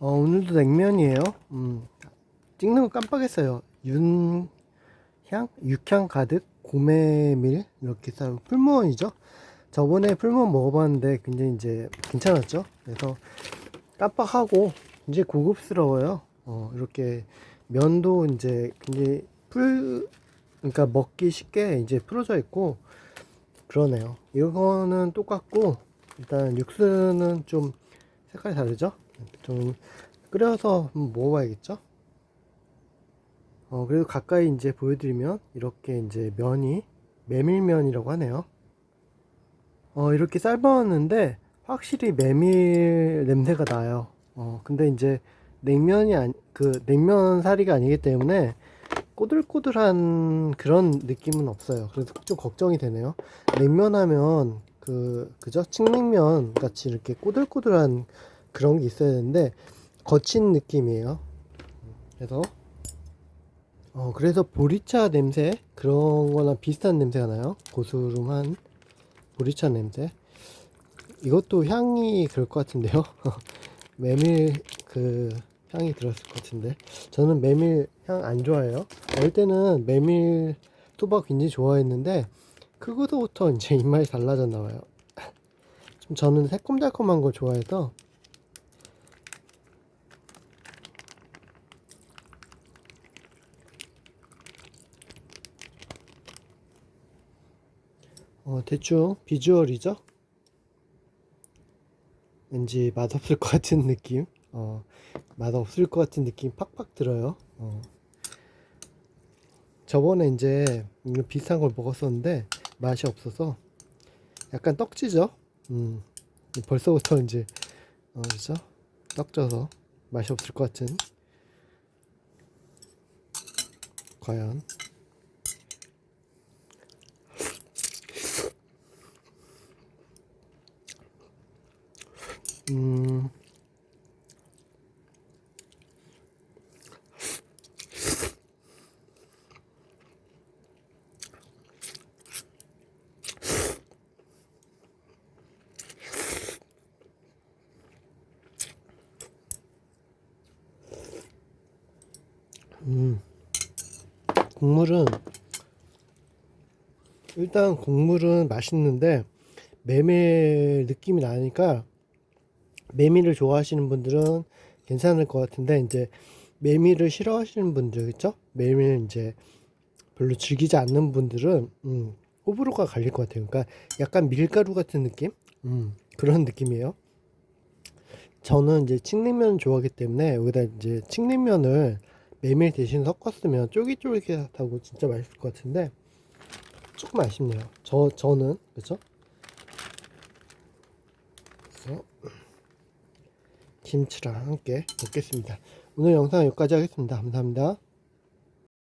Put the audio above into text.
어, 오늘도 냉면이에요. 음, 찍는 거 깜빡했어요. 윤 향, 육향 가득, 고메밀 이렇게 써 풀무원이죠. 저번에 풀무원 먹어봤는데 굉장히 이제 괜찮았죠. 그래서 깜빡하고 이제 고급스러워요. 어, 이렇게 면도 이제 굉장히 풀, 그러니까 먹기 쉽게 이제 풀어져 있고 그러네요. 이거는 똑같고 일단 육수는 좀 색깔이 다르죠? 좀 끓여서 먹어봐야겠죠? 어, 그래도 가까이 이제 보여드리면 이렇게 이제 면이 메밀면이라고 하네요. 어, 이렇게 삶았는데 확실히 메밀 냄새가 나요. 어, 근데 이제 냉면이 아니, 그 냉면 사리가 아니기 때문에 꼬들꼬들한 그런 느낌은 없어요. 그래서 좀 걱정이 되네요. 냉면 하면 그, 그죠? 칡냉면 같이 이렇게 꼬들꼬들한 그런 게 있어야 되는데 거친 느낌이에요. 그래서 어 그래서 보리차 냄새 그런 거나 비슷한 냄새가 나요. 고스름한 보리차 냄새. 이것도 향이 그럴 것 같은데요. 메밀 그 향이 들었을 것 같은데 저는 메밀 향 안 좋아해요. 어릴 때는 메밀 토박 굉장히 좋아했는데 그거부터 이제 입맛이 달라졌나 봐요. 좀 저는 새콤달콤한 걸 좋아해서 어, 대충 비주얼이죠. 왠지 맛없을 것 같은 느낌. 어, 맛없을 것 같은 느낌 팍팍 들어요. 어. 저번에 이제 비슷한 걸 먹었었는데 맛이 없어서 약간 떡지죠. 음, 벌써부터 이제 어, 그죠? 떡져서 맛이 없을 것 같은. 과연 음, 음, 국물은 일단 국물은 맛있는데 메밀 느낌이 나니까 메밀을 좋아하시는 분들은 괜찮을 것 같은데 이제 메밀을 싫어하시는 분들 그죠? 메밀 이제 별로 즐기지 않는 분들은 음, 호불호가 갈릴 것 같아요. 그러니까 약간 밀가루 같은 느낌? 음, 그런 느낌이에요. 저는 이제 칡냉면 좋아하기 때문에 여기다 이제 칡냉면을 메밀 대신 섞었으면 쫄깃쫄깃하고 진짜 맛있을 것 같은데 조금 아쉽네요. 저 저는 그죠? 그래서 김치랑 함께 먹겠습니다. 오늘 영상 여기까지 하겠습니다. 감사합니다.